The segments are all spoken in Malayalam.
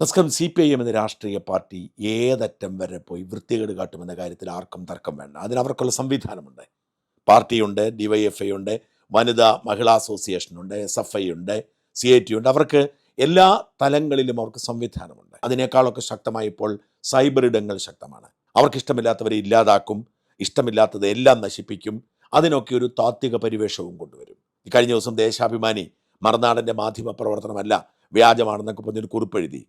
നമസ്കാരം സി പി ഐ എം എന്ന രാഷ്ട്രീയ പാർട്ടി ഏതറ്റം വരെ പോയി വൃത്തികേട് കാട്ടുമെന്ന കാര്യത്തിൽ ആർക്കും തർക്കം വേണ്ട. അതിന് അവർക്കുള്ള സംവിധാനമുണ്ട്. പാർട്ടിയുണ്ട് ഡിവൈഎഫ്ഐ ഉണ്ട് വനിതാ മഹിളാ അസോസിയേഷൻ ഉണ്ട് എസ് എഫ് ഐ ഉണ്ട് സി ഐ ടി ഉണ്ട്. അവർക്ക് എല്ലാ തലങ്ങളിലും അവർക്ക് സംവിധാനമുണ്ട്. അതിനേക്കാളൊക്കെ ശക്തമായി ഇപ്പോൾ സൈബർ ഇടങ്ങൾ ശക്തമാണ്. അവർക്ക് ഇഷ്ടമില്ലാത്തവരെ ഇല്ലാതാക്കും ഇഷ്ടമില്ലാത്തത് എല്ലാം നശിപ്പിക്കും. അതിനൊക്കെ ഒരു താത്വിക പരിവേഷവും കൊണ്ടുവരും. കഴിഞ്ഞ ദിവസം ദേശാഭിമാനി മറുനാടന്റെ മാധ്യമ പ്രവർത്തനമല്ല വ്യാജമാണെന്നൊക്കെ പറഞ്ഞൊരു കുറിപ്പെഴുതി.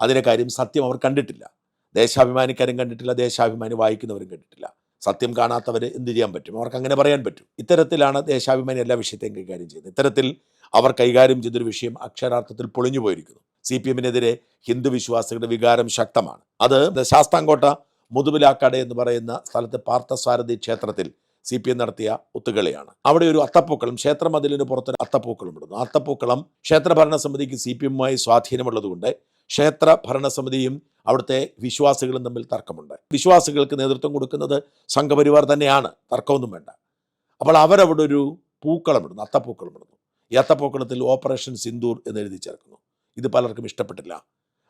അതിന്റെ കാര്യം സത്യം അവർ കണ്ടിട്ടില്ല. ദേശാഭിമാനിക്കാരും കണ്ടിട്ടില്ല ദേശാഭിമാനി വായിക്കുന്നവരും കണ്ടിട്ടില്ല. സത്യം കാണാത്തവർ എന്ത് ചെയ്യാൻ പറ്റും? അവർക്ക് അങ്ങനെ പറയാൻ പറ്റും. ഇത്തരത്തിലാണ് ദേശാഭിമാനി എല്ലാ വിഷയത്തെയും കൈകാര്യം ചെയ്യുന്നത്. ഇത്തരത്തിൽ അവർ കൈകാര്യം ചെയ്തൊരു വിഷയം അക്ഷരാർത്ഥത്തിൽ പൊളിഞ്ഞു പോയിരിക്കുന്നു. സി പി എമ്മിനെതിരെ ഹിന്ദു വിശ്വാസികളുടെ വികാരം ശക്തമാണ്. അത് ശാസ്താംകോട്ട മുതുപിലാക്കാട് എന്ന് പറയുന്ന സ്ഥലത്ത് പാർത്ഥസാരഥി ക്ഷേത്രത്തിൽ സി പി എം നടത്തിയ ഒത്തുകളിയാണ്. അവിടെ ഒരു അത്തപ്പൂക്കളം ക്ഷേത്രമതിലിന് പുറത്തൊരു അത്തപ്പൂക്കളം ഇടുന്നു. അത്തപ്പൂക്കളം ക്ഷേത്ര ഭരണസമിതിക്ക് സി പി എമ്മുമായി സ്വാധീനമുള്ളതുകൊണ്ട് ക്ഷേത്ര ഭരണസമിതിയും അവിടുത്തെ വിശ്വാസികളും തമ്മിൽ തർക്കമുണ്ട്. വിശ്വാസികൾക്ക് നേതൃത്വം കൊടുക്കുന്നത് സംഘപരിവാർ തന്നെയാണ്. തർക്കമൊന്നും വേണ്ട. അപ്പോൾ അവരവിടെ ഒരു പൂക്കളം ഇടുന്നു അത്തപ്പൂക്കളം ഇടുന്നു. ഈ അത്തപ്പൂക്കളത്തിൽ ഓപ്പറേഷൻ സിന്ദൂർ എന്ന് എഴുതി ചേർക്കുന്നു. ഇത് പലർക്കും ഇഷ്ടപ്പെട്ടില്ല.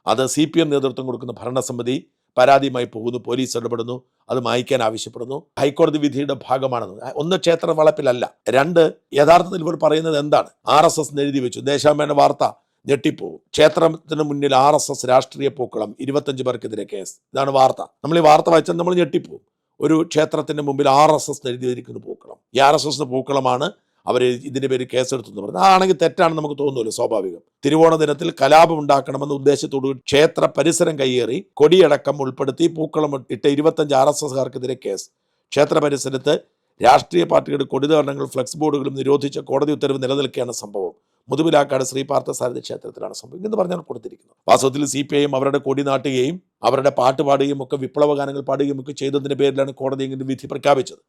അത് സി പി എം നേതൃത്വം കൊടുക്കുന്ന ഭരണസമിതി പരാതിയുമായി പോകുന്നു പോലീസ് ഇടപെടുന്നു അത് മായ്ക്കാൻ ആവശ്യപ്പെടുന്നു. ഹൈക്കോടതി വിധിയുടെ ഭാഗമാണെന്ന്. ഒന്ന് ക്ഷേത്ര വളപ്പിലല്ല രണ്ട് യഥാർത്ഥത്തിൽ ഇവർ പറയുന്നത് എന്താണ്? ആർ എസ് എസ് എഴുതി വെച്ചു. ദേശാമേന വാർത്ത ഞെട്ടിപ്പോവും ക്ഷേത്രത്തിന് മുന്നിൽ ആർ എസ് എസ് രാഷ്ട്രീയ പൂക്കളം ഇരുപത്തഞ്ച് പേർക്കെതിരെ കേസ്. ഇതാണ് വാർത്ത. നമ്മൾ ഈ വാർത്ത വായിച്ചാൽ നമ്മൾ ഞെട്ടിപ്പോവും ഒരു ക്ഷേത്രത്തിന്റെ മുമ്പിൽ ആർ എസ് എസ് എഴുതിയിരിക്കുന്ന പൂക്കളം. ഈ ആർ എസ് എസിന്റെ പൂക്കളമാണ് അവർ ഇതിന്റെ പേര് കേസെടുത്തെന്ന് പറഞ്ഞു അതാണെങ്കിൽ തെറ്റാണ് നമുക്ക് തോന്നുമല്ലോ സ്വാഭാവികം. തിരുവോണ ദിനത്തിൽ കലാപം ഉണ്ടാക്കണമെന്ന ഉദ്ദേശത്തോടു ക്ഷേത്ര പരിസരം കയ്യേറി കൊടിയടക്കം ഉൾപ്പെടുത്തി പൂക്കളം ഇട്ട ഇരുപത്തഞ്ച് ആർ എസ് എസ്കാർക്കെതിരെ കേസ്. ക്ഷേത്ര പരിസരത്ത് രാഷ്ട്രീയ പാർട്ടികളുടെ കൊടിതോരണങ്ങൾ ഫ്ലക്സ് ബോർഡുകളും നിരോധിച്ച കോടതി ഉത്തരവ് നിലനിൽക്കുകയാണ് സംഭവം. മുതുപിലാക്കാട് ശ്രീ പാർത്ഥസാരഥി ക്ഷേത്രത്തിലാണ് സംഭവം. എന്ന് പറഞ്ഞാണ് കൊടുത്തിരിക്കുന്നത് വാസ്തവത്തിൽ സി പി ഐയും അവരുടെ കൊടി നാട്ടുകയും അവരുടെ പാട്ട് പാടുകയും ഒക്കെ വിപ്ലവ ഗാനങ്ങൾ പാടുകയും ഒക്കെ ചെയ്തതിന്റെ പേരിലാണ് കോടതി ഇങ്ങനെ വിധി പ്രഖ്യാപിച്ചത്.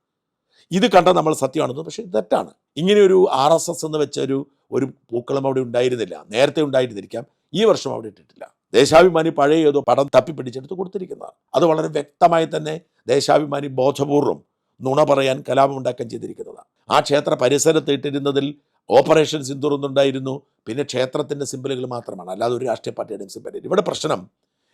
ഇത് കണ്ട നമ്മൾ സത്യമാണെന്ന് പക്ഷേ തെറ്റാണ്. ഇങ്ങനെ ഒരു ആർ എസ് എസ് എന്ന് വെച്ച ഒരു ഒരു പൂക്കളം അവിടെ ഉണ്ടായിരുന്നില്ല. നേരത്തെ ഉണ്ടായിരുന്നിരിക്കാം. ഈ വർഷം അവിടെ ഇട്ടിട്ടില്ല. ദേശാഭിമാനി പഴയ ഏതോ പടം തപ്പിപ്പിടിച്ചെടുത്ത് കൊടുത്തിരിക്കുന്നതാണ്. അത് വളരെ വ്യക്തമായി തന്നെ ദേശാഭിമാനി ബോധപൂർവം നുണ പറയാൻ കലാപം ഉണ്ടാക്കാൻ ചെയ്തിരിക്കുന്നതാണ്. ആ ക്ഷേത്ര പരിസരത്ത് ഇട്ടിരുന്നതിൽ ഓപ്പറേഷൻ സിന്ദൂർ എന്നുണ്ടായിരുന്നു പിന്നെ ക്ഷേത്രത്തിന്റെ സിമ്പിളുകൾ മാത്രമാണ്. അല്ലാതെ ഒരു രാഷ്ട്രീയ പാർട്ടിയുടെയും സിമ്പിൾ ഇവിടെ പ്രശ്നം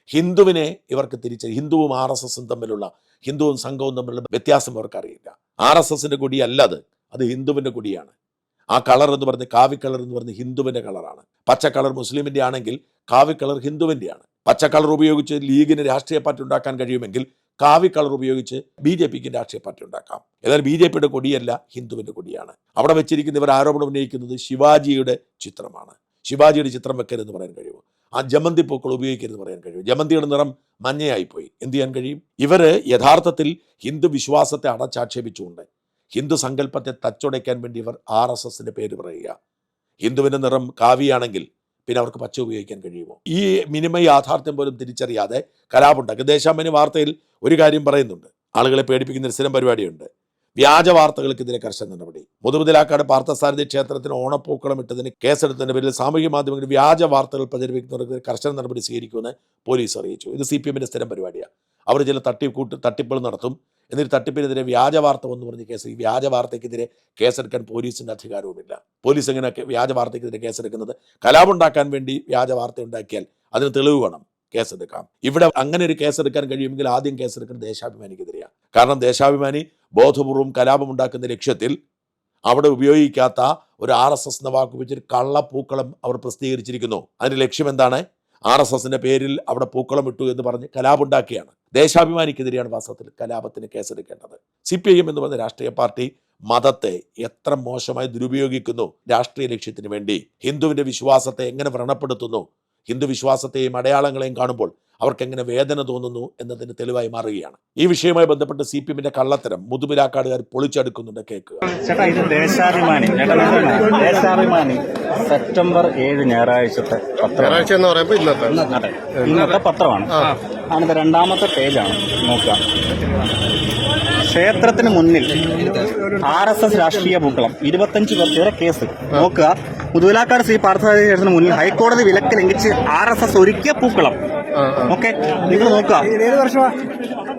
ഹിന്ദുവിനെ ഇവർക്ക് തിരിച്ച് ഹിന്ദുവും ആർ എസ് എസും തമ്മിലുള്ള ഹിന്ദുവും സംഘവും തമ്മിലുള്ള വ്യത്യാസം അവർക്ക് അറിയില്ല ആർ എസ് എസിന്റെ കൊടിയല്ല അത് അത് ഹിന്ദുവിന്റെ കൊടിയാണ്. ആ കളർ എന്ന് പറഞ്ഞ് കാവി കളർ എന്ന് പറഞ്ഞ് ഹിന്ദുവിന്റെ കളറാണ്. പച്ച കളർ മുസ്ലിമിന്റെ ആണെങ്കിൽ കാവി കളർ ഹിന്ദുവിന്റെയാണ്. പച്ച കളർ ഉപയോഗിച്ച് ലീഗിന് രാഷ്ട്രീയ പാർട്ടി ഉണ്ടാക്കാൻ കഴിയുമെങ്കിൽ കാവി കളർ ഉപയോഗിച്ച് ബി ജെ പിക്ക് രാഷ്ട്രീയ പാർട്ടി ഉണ്ടാക്കാം. എന്നാൽ ബി ജെ പിയുടെ കൊടിയല്ല ഹിന്ദുവിന്റെ കൊടിയാണ്. അവിടെ വെച്ചിരിക്കുന്ന ഇവർ ആരോപണം ഉന്നയിക്കുന്നത് ശിവാജിയുടെ ചിത്രമാണ്. ശിവാജിയുടെ ചിത്രം വെക്കരുതെന്ന് പറയാൻ കഴിയുമോ? ആ ജമന്തി പൂക്കൾ ഉപയോഗിക്കരുതെന്ന് പറയാൻ കഴിയും ജമന്തിയുടെ നിറം മഞ്ഞയായിപ്പോയി. എന്ത് ചെയ്യാൻ കഴിയും? ഇവർ യഥാർത്ഥത്തിൽ ഹിന്ദു വിശ്വാസത്തെ അടച്ചാക്ഷേപിച്ചുകൊണ്ട് ഹിന്ദു സങ്കല്പത്തെ തച്ചുടയ്ക്കാൻ വേണ്ടി ഇവർ ആർ എസ് എസിന്റെ പേര് പറയുക. ഹിന്ദുവിന്റെ നിറം കാവിയാണെങ്കിൽ പിന്നെ അവർക്ക് പച്ച ഉപയോഗിക്കാൻ കഴിയുമോ? ഈ മിനിമ യാഥാർത്ഥ്യം പോലും തിരിച്ചറിയാതെ കലാപുണ്ടാക്കി ദേശാമന് വാർത്തയിൽ ഒരു കാര്യം പറയുന്നുണ്ട്. ആളുകളെ പേടിപ്പിക്കുന്ന ഒരു സ്ഥിരം പരിപാടിയുണ്ട്. വ്യാജ വാർത്തകൾക്കെതിരെ കർശന നടപടി. മുതുമുതലാക്കാട് പാർത്ഥസാരഥി ക്ഷേത്രത്തിന് ഓണപ്പൂക്കളം ഇട്ടതിന് കേസെടുത്തതിന്റെ പേരിൽ സാമൂഹ്യ മാധ്യമങ്ങളിൽ വ്യാജ വാർത്തകൾ പ്രചരിപ്പിക്കുന്നവർക്ക് കർശന നടപടി സ്വീകരിക്കുമെന്ന് പോലീസ് അറിയിച്ചു. ഇത് സി പി എമ്മിന്റെ സ്ഥിരം പരിപാടിയാണ് അവർ ചില തട്ടിക്കൂട്ട് തട്ടിപ്പുകൾ നടത്തും. എന്നിട്ട് തട്ടിപ്പിനെതിരെ വ്യാജ വാർത്ത എന്ന് പറഞ്ഞ കേസ്. ഈ വ്യാജ വാർത്തയ്ക്കെതിരെ കേസെടുക്കാൻ പോലീസിന്റെ അധികാരവുമില്ല. പോലീസ് എങ്ങനെ വ്യാജ വാർത്തയ്ക്കെതിരെ കേസെടുക്കുന്നത്? കലാപുണ്ടാക്കാൻ വേണ്ടി വ്യാജ വാർത്ത ഉണ്ടാക്കിയാൽ അതിന് തെളിവ് വേണം. കേസെടുക്കാം. ഇവിടെ അങ്ങനെ ഒരു കേസെടുക്കാൻ കഴിയുമെങ്കിൽ ആദ്യം കേസെടുക്കുന്നത് ദേശാഭിമാനിക്കെതിരെയാണ്. കാരണം ദേശാഭിമാനി ബോധപൂർവം കലാപമുണ്ടാക്കുന്ന ലക്ഷ്യത്തിൽ അവിടെ ഉപയോഗിക്കാത്ത ഒരു ആർ എസ് എസ് എന്ന വാക്ക് ഉപയോഗിച്ചൊരു കള്ളപ്പൂക്കളം അവർ പ്രസിദ്ധീകരിച്ചിരിക്കുന്നു. അതിന്റെ ലക്ഷ്യം എന്താണ്? ആർ എസ് എസിന്റെ പേരിൽ അവിടെ പൂക്കളം ഇട്ടു എന്ന് പറഞ്ഞ് കലാപുണ്ടാക്കിയാണ്. ദേശാഭിമാനിക്കെതിരെയാണ് വാസ്തവത്തിൽ കലാപത്തിന് കേസെടുക്കേണ്ടത്. സി പി ഐ എം എന്ന് പറഞ്ഞ രാഷ്ട്രീയ പാർട്ടി മതത്തെ എത്ര മോശമായി ദുരുപയോഗിക്കുന്നു രാഷ്ട്രീയ ലക്ഷ്യത്തിന് വേണ്ടി. ഹിന്ദുവിന്റെ വിശ്വാസത്തെ എങ്ങനെ വ്രണപ്പെടുത്തുന്നു? ഹിന്ദു വിശ്വാസത്തെയും അടയാളങ്ങളെയും കാണുമ്പോൾ അവർക്ക് എങ്ങനെ വേദന തോന്നുന്നു എന്നതിന് തെളിവായി മാറുകയാണ്. ഈ വിഷയവുമായി ബന്ധപ്പെട്ട് സി പി എമ്മിന്റെ കള്ളത്തരം മുതുമിലാക്കാടുകാർ പൊളിച്ചെടുക്കുന്നുണ്ട് കേക്ക്. ചേട്ടാ ഇത് ദേശാഭിമാനി. ചേട്ടാ ഇതാണ് ദേശാഭിമാനി. സെപ്റ്റംബർ ഏഴ് ഞായറാഴ്ചത്തെ പത്രം ഞായറാഴ്ച എന്ന് പറയുമ്പോൾ ഇന്നത്തെ. ഇന്നത്തെ പത്രമാണ്. അതിന്റെ രണ്ടാമത്തെ പേജാണ്. നോക്കുക. ക്ഷേത്രത്തിന് മുന്നിൽ ആർ എസ് എസ് രാഷ്ട്രീയ പൂക്കളം ഇരുപത്തഞ്ച് പേർക്കെതിരെ കേസ്. നോക്കുക. മുതുവലാക്കാട് ശ്രീ പാർത്ഥസാരഥി ക്ഷേത്രത്തിന് മുന്നിൽ ഹൈക്കോടതി വിലക്ക് ലംഘിച്ച് ആർ എസ് എസ് ഒരുക്കിയ പൂക്കളം. ഓക്കെ. നിങ്ങൾ നോക്കുക.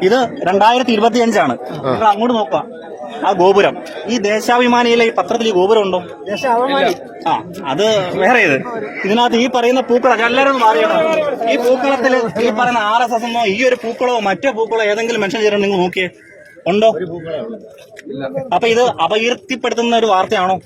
ഇത് രണ്ടായിരത്തി ഇരുപത്തി അഞ്ചാണ് നിങ്ങൾ അങ്ങോട്ട് നോക്കാം ആ ഗോപുരം. ഈ ദേശാഭിമാനിയിലെ ഈ പത്രത്തിൽ ഈ ഗോപുരം ഉണ്ടോ? ആ അത് വേറെ ഇത്. ഇതിനകത്ത് ഈ പറയുന്ന പൂക്കളം എല്ലാവരും അറിയണം മാറിയാണ് ഈ പൂക്കളത്തിൽ ഈ പറയുന്ന ആർ എസ് എസ് എന്നോ ഈ ഒരു പൂക്കളോ മറ്റോ പൂക്കളോ ഏതെങ്കിലും മെൻഷൻ ചെയ്യണം നിങ്ങൾ നോക്കിയേ. ഉണ്ടോ? അപ്പൊ ഇത് അപകീർത്തിപ്പെടുത്തുന്ന ഒരു വാർത്തയാണോ?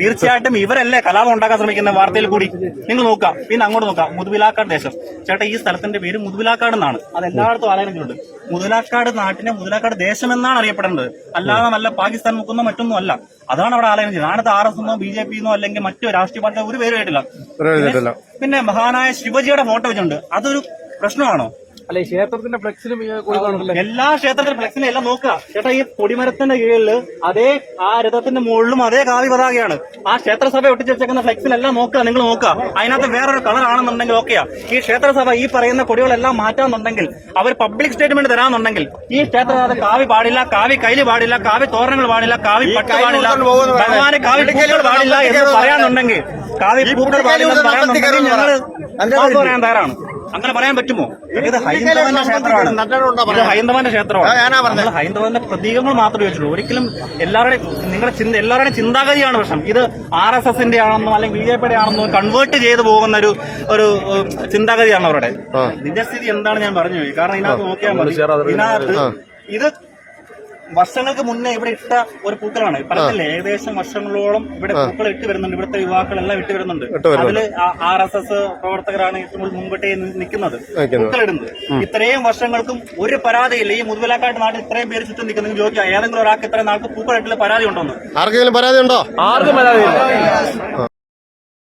തീർച്ചയായിട്ടും ഇവരല്ലേ കലാപം ഉണ്ടാക്കാൻ ശ്രമിക്കുന്ന വാർത്തയിൽ കൂടി. നിങ്ങൾ നോക്കാം പിന്നെ അങ്ങോട്ട് നോക്കാം മുതുവിലാക്കാട് ദേശം. ചേട്ടാ ഈ സ്ഥലത്തിന്റെ പേര് മുതുവിലാക്കാട് എന്നാണ്. അത് എല്ലായിടത്തും ആലോചിച്ചിട്ടുണ്ട് മുതലാക്കാട് നാട്ടിനെ മുതലാക്കാട് ദേശം എന്നാണ് അറിയപ്പെടേണ്ടത്. അല്ലാതെ നല്ല പാകിസ്ഥാൻ മുക്കുന്നോ മറ്റൊന്നും അല്ല അതാണ് അവിടെ ആലോചന ചെയ്യുന്നത് ആണത് ആർ എസ് എന്നോ ബി ജെ പി എന്നോ അല്ലെങ്കിൽ മറ്റു രാഷ്ട്രീയ പാർട്ടിയോ ഒരു പേര് കേട്ടില്ല. പിന്നെ മഹാനായ ശിവജിയുടെ ഫോട്ടോ വെച്ചിട്ടുണ്ട്. അതൊരു പ്രശ്നമാണോ? അല്ല ഈ ക്ഷേത്രത്തിന്റെ ഫ്ലെക്സിലും കൊടി കാണുന്നില്ല എല്ലാ ക്ഷേത്രത്തിന്റെ ഫ്ലെക്സിലും എല്ലാം നോക്കുക. ചേട്ടാ ഈ പൊടിമരത്തിന്റെ കീഴിൽ അതേ ആ രഥത്തിന്റെ മുകളിലും അതേ കാവി പതാകയാണ്. ആ ക്ഷേത്രസഭ ഒട്ടിച്ച് വെച്ചേക്കുന്ന ഫ്ലെക്സിനെല്ലാം നോക്കുക നിങ്ങൾ നോക്കുക. അതിനകത്ത് വേറൊരു കളർ ആണെന്നുണ്ടെങ്കിൽ ഓക്കെയാ ഈ ക്ഷേത്രസഭ ഈ പറയുന്ന കൊടികളെല്ലാം മാറ്റാന്നുണ്ടെങ്കിൽ അവർ പബ്ലിക് സ്റ്റേറ്റ്മെന്റ് തരാന്നുണ്ടെങ്കിൽ ഈ ക്ഷേത്രസഭ കാവി പാടില്ല കാവി കൈലി പാടില്ല കാവി തോരണങ്ങൾ പാടില്ല കാവി പട്ട പാടില്ല ഭഗവാന് കാവി പൂക്കൾ പാടില്ല എന്ന് പറയാനുണ്ടെങ്കിൽ കാവി പൂക്കൾ പാടില്ല എന്ന് പറയാനുണ്ടെങ്കിൽ ഞങ്ങൾ പറയാൻ തയ്യാറാണ്. അങ്ങനെ പറയാൻ പറ്റുമോ? ഇത് ഹൈന്ദവന്റെ ക്ഷേത്രമാണ്. ഇത് ഹൈന്ദവന്റെ ക്ഷേത്രമാണ്. ഹൈന്ദവന്റെ പ്രതീകങ്ങൾ മാത്രമേ വെച്ചുള്ളൂ ഒരിക്കലും എല്ലാവരുടെയും നിങ്ങളുടെ ചിന്ത എല്ലാവരുടെയും ചിന്താഗതിയാണ് പ്രശ്നം. ഇത് ആർ എസ് എസിന്റെ ആണെന്നോ അല്ലെങ്കിൽ ബി ജെ പിയുടെ ആണെന്നോ കൺവേർട്ട് ചെയ്തു പോകുന്ന ഒരു ഒരു ചിന്താഗതിയാണ് അവരുടെ. നിജസ്ഥിതി എന്താണ് ഞാൻ പറഞ്ഞു കാരണം ഇതിനകത്ത് നോക്കിയാൽ മതി. ഇതിനകത്ത് ഇത് വർഷങ്ങൾക്ക് മുന്നേ ഇവിടെ ഇട്ട ഒരു പൂക്കളാണ്. പറഞ്ഞില്ലേ ഏകദേശം വർഷങ്ങളോളം ഇവിടെ പൂക്കൾ ഇട്ട് വരുന്നുണ്ട്. ഇവിടുത്തെ യുവാക്കളെല്ലാം ഇട്ട് വരുന്നുണ്ട്. അതിൽ ആർ എസ് എസ് പ്രവർത്തകരാണ് ഏറ്റവും കൂടുതൽ മുൻപിട്ടേ നിൽക്കുന്നത്. പൂക്കളിടുന്നത്. ഇത്രയും വർഷങ്ങൾക്കും ഒരു പരാതിയില്ല. ഈ മുതുവലാക്കാട്ട് നാട്ടിൽ ഇത്രയും പേര് ചുറ്റും നിൽക്കുന്നത് ചോദിക്കാം ഏതെങ്കിലും ഒരാൾക്ക് ഇത്രയും നാൾക്ക് പൂക്കളിട്ടുള്ള പരാതി ഉണ്ടോ ആർക്കെങ്കിലും പരാതി ഉണ്ടോ? ആർക്കും പരാതിയില്ല